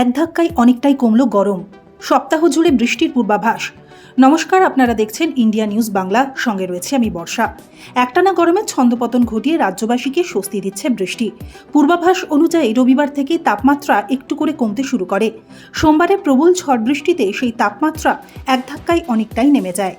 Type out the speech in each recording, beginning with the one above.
এক ধাক্কায় অনেকটাই কমল গরম। সপ্তাহ জুড়ে বৃষ্টির পূর্বাভাস। নমস্কার, আপনারা দেখছেন ইন্ডিয়া নিউজ বাংলা। সঙ্গে রয়েছে আমি বর্ষা। একটানা গরমে ছন্দপতন ঘটিয়ে রাজ্যবাসীকে স্বস্তি দিচ্ছে বৃষ্টি। পূর্বাভাস অনুযায়ী রবিবার থেকে তাপমাত্রা একটু করে কমতে শুরু করে। সোমবারে প্রবল ঝড় বৃষ্টিতে সেই তাপমাত্রা এক ধাক্কায় অনেকটাই নেমে যায়।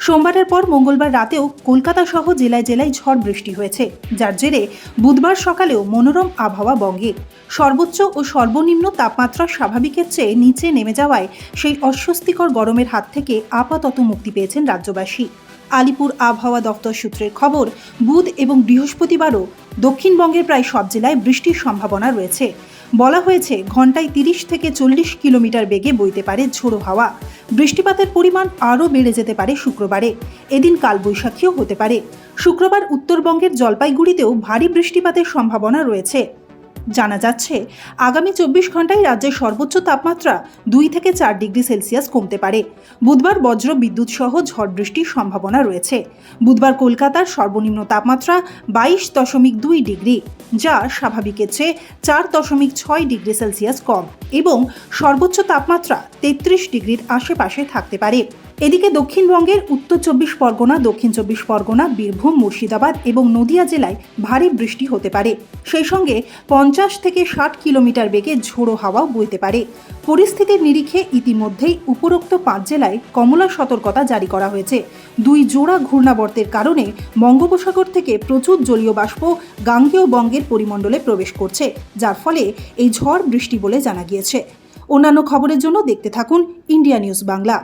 সোমবারের পর মঙ্গলবার রাতেও কলকাতা সহ জেলায় জেলায় ঝড় বৃষ্টি হয়েছে, যার জেরে বুধবার সকালেও মনোরম আবহাওয়া বঙ্গে। সর্বোচ্চ ও সর্বনিম্ন তাপমাত্রা স্বাভাবিকের চেয়ে নিচে নেমে যাওয়ায় সেই অস্বস্তিকর গরমের হাত থেকে আপাতত মুক্তি পেয়েছেন রাজ্যবাসী। আলিপুর আবহাওয়া দপ্তর সূত্রের খবর, বুধ এবং বৃহস্পতিবারও দক্ষিণবঙ্গের প্রায় সব জেলায় বৃষ্টির সম্ভাবনা রয়েছে। বলা হয়েছে, ঘন্টায় তিরিশ থেকে চল্লিশ কিলোমিটার বেগে বইতে পারে ঝোড়ো হাওয়া। বৃষ্টিপাতের পরিমাণ আরও বেড়ে যেতে পারে শুক্রবারে। এদিন কালবৈশাখীও হতে পারে। শুক্রবার উত্তরবঙ্গের জলপাইগুড়িতেও ভারী বৃষ্টিপাতের সম্ভাবনা রয়েছে। জানা যাচ্ছে, আগামী চব্বিশ ঘন্টায় রাজ্যের সর্বোচ্চ তাপমাত্রা দুই থেকে চার ডিগ্রি সেলসিয়াস কমতে পারে। বুধবার বজ্র বিদ্যুৎ সহ ঝড় বৃষ্টির সম্ভাবনা রয়েছে। বুধবার কলকাতার সর্বনিম্ন তাপমাত্রা বাইশ দশমিক দুই ডিগ্রি, যা স্বাভাবিকের চেয়ে চার দশমিক ছয় ডিগ্রি সেলসিয়াস কম এবং সর্বোচ্চ তাপমাত্রা তেত্রিশ ডিগ্রির আশেপাশে থাকতে পারে। এদিকে দক্ষিণবঙ্গের উত্তর চব্বিশ পরগনা, দক্ষিণ চব্বিশ পরগনা, বীরভূম, মুর্শিদাবাদ এবং নদিয়া জেলায় ভারী বৃষ্টি হতে পারে। সেই সঙ্গে পঞ্চাশ থেকে ষাট কিলোমিটার বেগে ঝোড়ো হাওয়াও বইতে পারে। পরিস্থিতির নিরিখে ইতিমধ্যেই উপরোক্ত পাঁচ জেলায় কমলা সতর্কতা জারি করা হয়েছে। দুই জোড়া ঘূর্ণাবর্তের কারণে বঙ্গোপসাগর থেকে প্রচুর জলীয় বাষ্প গাঙ্গেয় বঙ্গের পরিমণ্ডলে প্রবেশ করছে, যার ফলে এই ঝড় বৃষ্টি বলে জানা গিয়েছে। অন্যান্য খবরের জন্য দেখতে থাকুন ইন্ডিয়া নিউজ বাংলা।